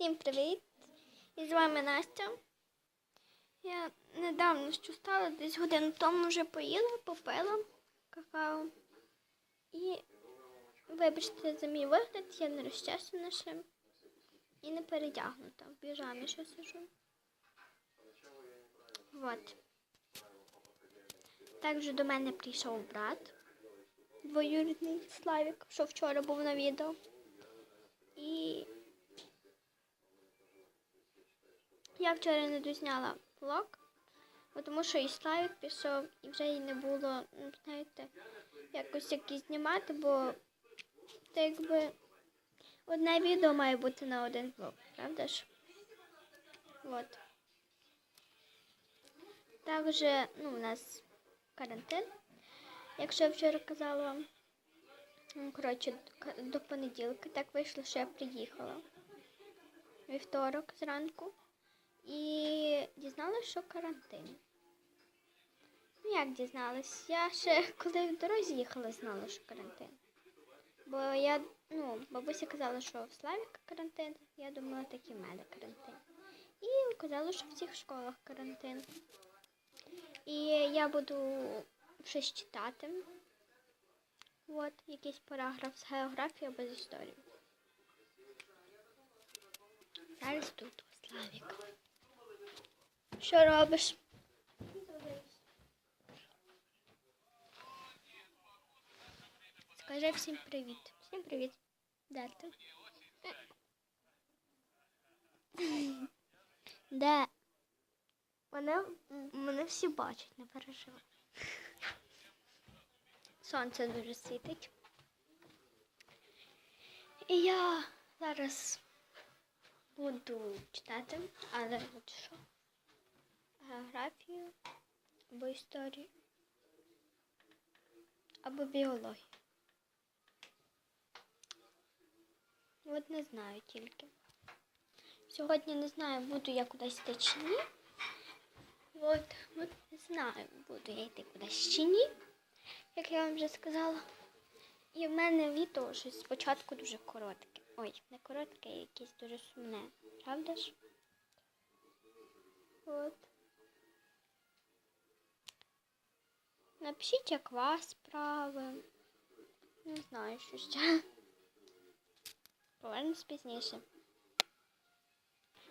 Всім привіт! І з вами Настя. Я недавно що стала, десь годину тому вже поїла, попила какао. І вибачте за мій вигляд, я не розчесана ще і не передягнута. В піжамі ще сижу. Вот. Також до мене прийшов брат двоюрідний Славік, що вчора був на відео. І я вчора не дозняла влог, тому що і Славік пішов, і вже й не було, ну, знаєте, якось якісь знімати, бо це якби одне відео має бути на один влог, правда ж? От. Також, ну, у нас карантин. Якщо я вчора казала вам, ну, коротше, до понеділка так вийшло, що я приїхала вівторок зранку і дізналась, що карантин. Ну, як дізналась? Я ще коли в дорозі їхала, знала, що карантин. Бо я, ну, бабуся казала, що в Славіка карантин, я думала, так і в мене карантин. І казала, що в всіх школах карантин. І я буду щось читати. От, якийсь параграф з географії або з історії. Зараз тут Славік. Що робиш? Скажи всім привіт. Всім привіт. Де ти? Де? Мене, мене всі бачать, не переживай. Сонце дуже світить. І я зараз буду читати, але от що? Географію або історію, або біологію. От не знаю тільки. Сьогодні не знаю, буду я кудись йти чи ні. От, от не знаю, буду я йти кудись чи ні, як я вам вже сказала. І в мене відео щось спочатку дуже коротке. Ой, не коротке, а якесь дуже сумне. Правда ж? От. Напишіть, як вас справи. Не знаю, що ще. Повернемось пізніше.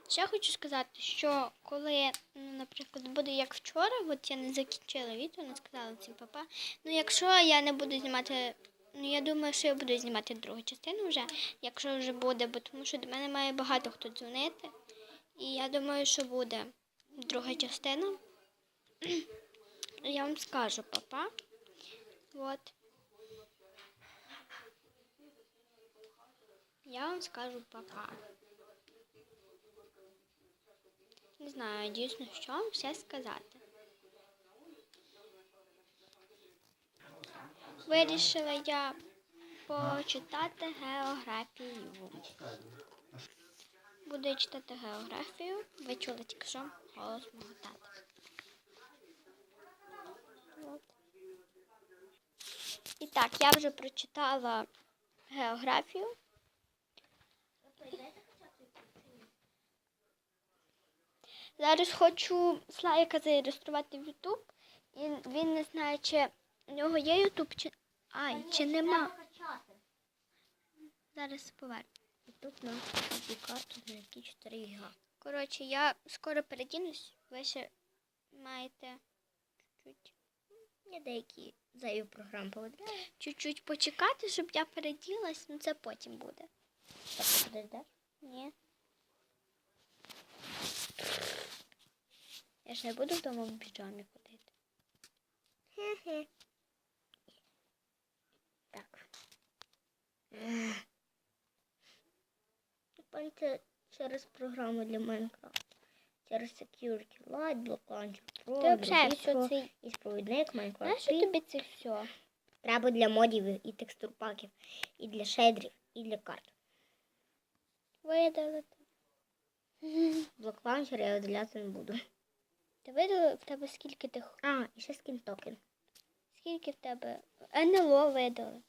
Ще хочу сказати, що коли, ну, наприклад, буде як вчора, от я не закінчила відео, не сказала цим папа. Ну, якщо я не буду знімати, ну я думаю, що я буду знімати другу частину вже, якщо вже буде, бо тому що до мене має багато хто дзвонити. І я думаю, що буде друга частина. Я вам скажу, папа. От. Я вам скажу папа. Не знаю, дійсно, що вам все сказати. Вирішила я почитати географію. Буду читати географію. Ви чули тільки що голос мого тата. От. І так, я вже прочитала географію. Зараз хочу Славіка зареєструвати в Ютуб. І він не знає, чи у нього є Ютуб, чи. Ай, чи нема. Зараз поверну. І тут нам тобі карту на які 4 гіга. Коротше, я скоро передінусь, ви ще маєте чуть-чуть, Я деякі зайві програм повидаю. чуть-чуть почекати, щоб я переділась, ну це потім буде. Так, подождеш? Ні. Я ж не буду вдома в піжамі ходити. Хе-хе. Так. Напевно, це через програму для Майнкрафт. Через Security Ти все Drugistro це. і сповідник Знаєш, що тобі це все? Треба для модів і текстур паків, і для шейдерів, і для карт. Видалити. Блок лаунчер я видаляти не буду. Ти видали в тебе скільки тих. А, і ще скін токен. Скільки в тебе НЛО видали?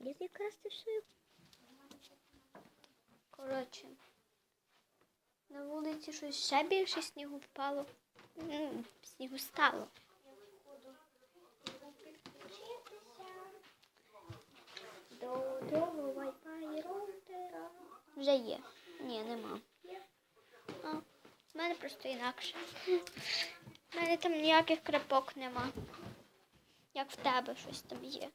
Я якраз це все. Коротше. На вулиці щось ще більше снігу впало. Ну, снігу стало. До другого роутера. Вже є. Ні, нема. А, в мене просто інакше. В мене там ніяких крапок нема. Як в тебе щось там є.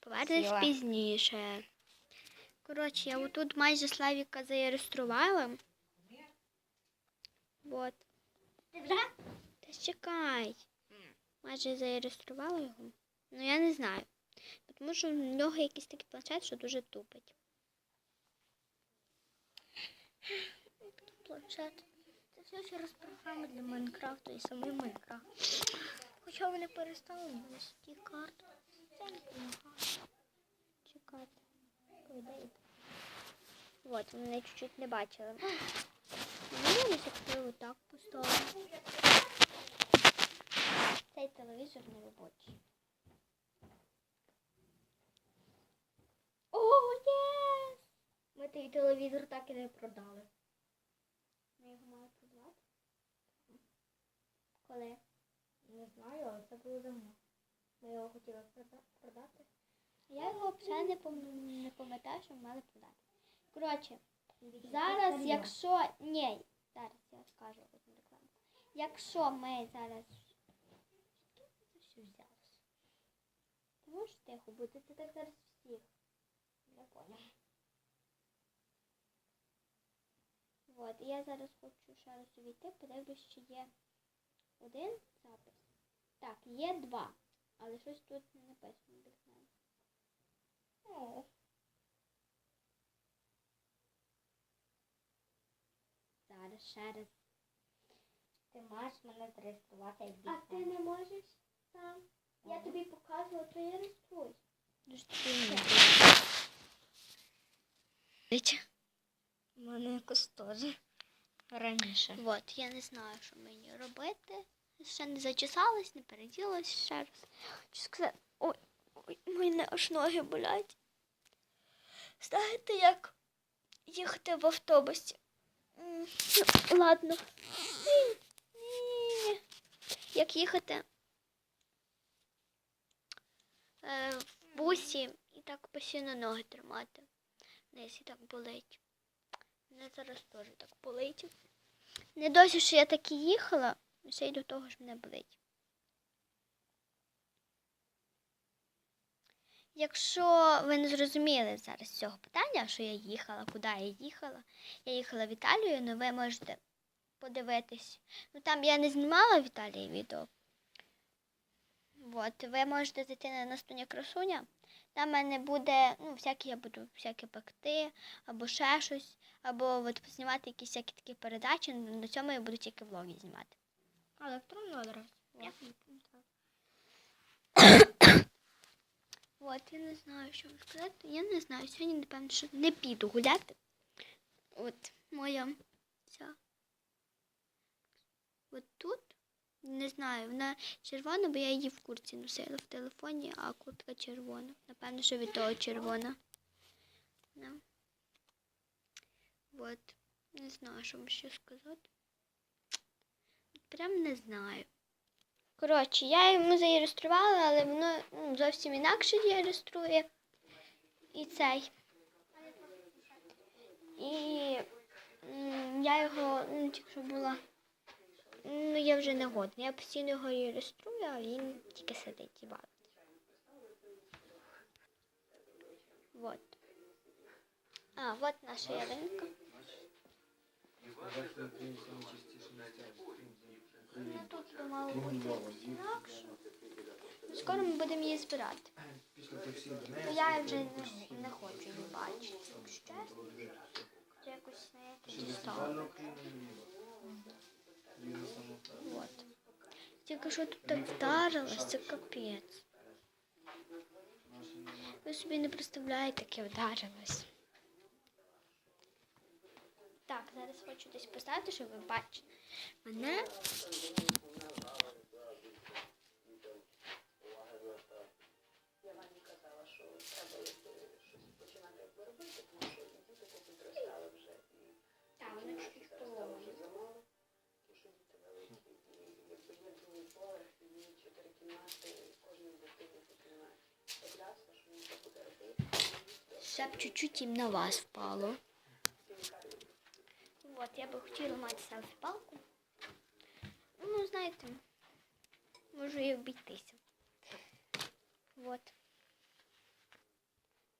Повернеш пізніше. Коротше, я отут майже Славіка зареєструвала. Вот. Ти вже? Та чекай. Майже зареєструвала його. Ну я не знаю. Тому що в нього якийсь такий планшет, що дуже тупить. Планшет. Це все через програми для Майнкрафту і самий Майнкрафт. Хоча вони перестали вести карту. Це не допомагає. Чекати. По Вот, мене чуть-чуть не бачили. Десь якщо отак поставимо. Цей телевізор не робочий. О, єс! Ми той телевізор так і не продали. Ми його мали продавати? Коли? Не знаю, але це було давно. Ми його хотіли прода- продати. Я його взагалі не, пам'ятаю, що мали продати. Коротше, зараз, якщо. Ні, зараз я скажу одну рекламу. Якщо ми зараз. Все взялося. Ти можеш тихо бути, так зараз всіх. Я поняла. От, і я зараз хочу ще раз увійти, подивлюсь, чи є один запис. Так, є два, але щось тут не написано. О, Зараз ще раз. ти маєш мене зареєструвати як А ти не можеш сам? Я тобі показувала, то я реєструй. Дуже У мене якось теж раніше. От, я не знаю, що мені робити. Ще не зачесалась, не переділась ще раз. Хочу сказати, ой, ой, мене аж ноги болять. Знаєте, як їхати в автобусі? Ну, Ладно. Як їхати е, в бусі і так постійно ноги тримати. Десь і так болить. Мене зараз теж так болить. Не досі, що я так і їхала, ще й до того ж мене болить. Якщо ви не зрозуміли зараз цього питання, що я їхала, куди я їхала, я їхала в Італію, але ви можете подивитись. Ну там я не знімала в Італії відео. От, ви можете зайти на настуня красуня. Там в мене буде, ну, всякі я буду всякі пекти, або ще щось, або от знімати якісь всякі такі передачі. На цьому я буду тільки влоги знімати. Електронний адрес. Я От, я не знаю, що вам сказати. Я не знаю. Сьогодні, напевно, що не піду гуляти. От моя ця. От тут. Не знаю, вона червона, бо я її в курці носила в телефоні, а куртка червона. Напевно, що від того червона. Да. От. Не знаю, що вам ще сказати. Прям не знаю. Коротше, я йому зареєструвала, але воно ну, зовсім інакше реєструє. І цей. І я його, ну, тільки була. Ну, я вже не годна. Я постійно його реєструю, а він тільки сидить і бавить. Вот. А, вот наша ялинка. Ну, тут то мало бути інакше. Скоро ми будемо її збирати. Бо я вже не, не хочу її бачити. якщо чесно. Це якось знаєте, дістало. От. Тільки що тут так вдарилось, це капець. Ви собі не представляєте, яке вдарилось. Так, зараз хочу десь поставити, щоб ви бачили мене. Ще б чуть-чуть їм на вас впало. От, я би хотіла мати селфі-палку. Ну, знаєте, можу і обійтися. От.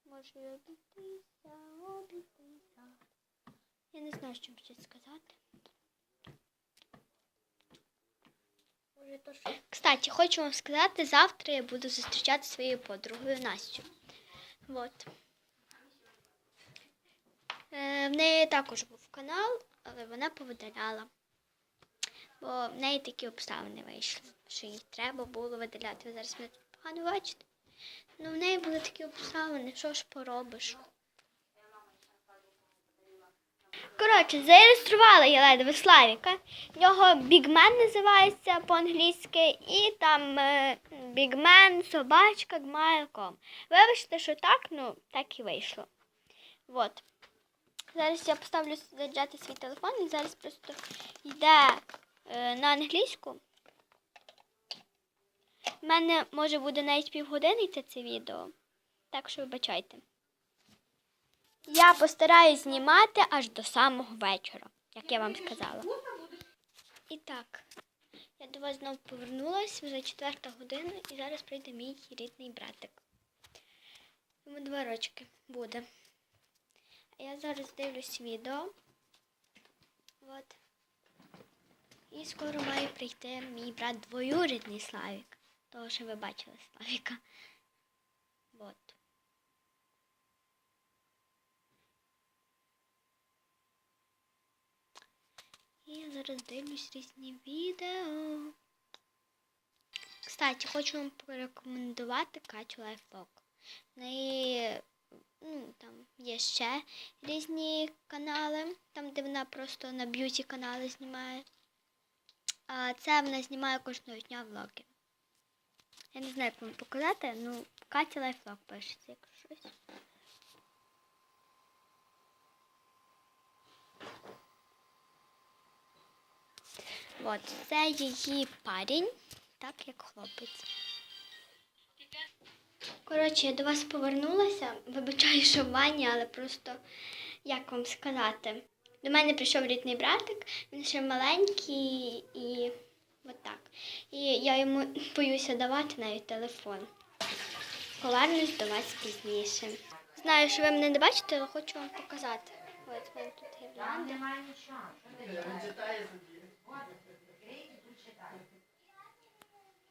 Можу і обійтися, обійтися. Я не знаю, що ще сказати. Кстати, хочу вам сказати, завтра я буду зустрічати своєю подругою Настю. Вот. Е, в неї також був канал, але вона повидаляла. Бо в неї такі обставини вийшли, що їй треба було видаляти. Ви зараз мене погано бачите. Ну, в неї були такі обставини, що ж поробиш. Коротше, зареєструвала я ледве Славіка. В нього Бігмен називається по-англійськи, і там е, Бігмен, собачка, gmail.com. Вибачте, що так, ну так і вийшло. Вот. Зараз я поставлю заряджати свій телефон і зараз просто йде е, на англійську. У мене може буде навіть півгодини йти це відео. Так що вибачайте. Я постараюсь знімати аж до самого вечора, як я вам сказала. І так, я до вас знову повернулася, вже четверта година, і зараз прийде мій рідний братик. Йому два рочки буде. Я зараз дивлюсь відео. От. І скоро має прийти мій брат двоюрідний Славік. Того, що ви бачили Славіка. От. І я зараз дивлюсь різні відео. Кстати, хочу вам порекомендувати Катю Лайфлог. В неї ну, там є ще різні канали, там, де вона просто на б'юті канали знімає. А це вона знімає кожного дня влоги. Я не знаю, як вам показати, ну, Катя Лайфлог пишеться, якщо щось. От, це її парень, так як хлопець. Коротше, я до вас повернулася. Вибачаю, що в ванні, але просто як вам сказати. До мене прийшов рідний братик, він ще маленький і от так. І я йому боюся давати навіть телефон. Повернусь до вас пізніше. Знаю, що ви мене не бачите, але хочу вам показати. От в мене тут гірлянда.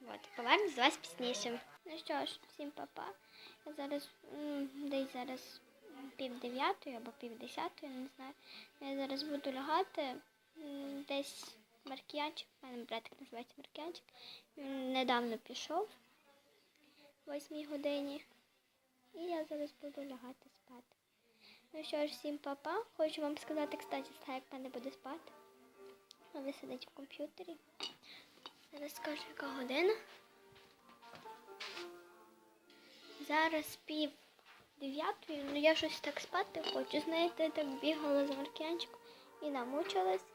От, повернусь до вас пізніше. Ну що ж, всім папа. Я зараз десь зараз пів дев'ятої або пів десятої, не знаю. Я зараз буду лягати десь маркіянчик. У мене братик називається маркіянчик. Він недавно пішов о 8 годині. І я зараз буду лягати спати. Ну що ж, всім папа. Хочу вам сказати, кстати, як мене буде спати. Ви сидить в комп'ютері. Зараз скажу, яка година. Зараз пів дев'ятої, ну я щось так спати хочу. Знаєте, так бігала за Маркіянчиком і намучилась.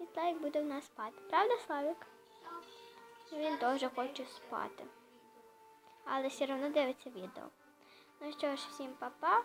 І так буде в нас спати. Правда, Славік? Він теж хоче спати. Але все одно дивиться відео. Ну що ж, всім па-па.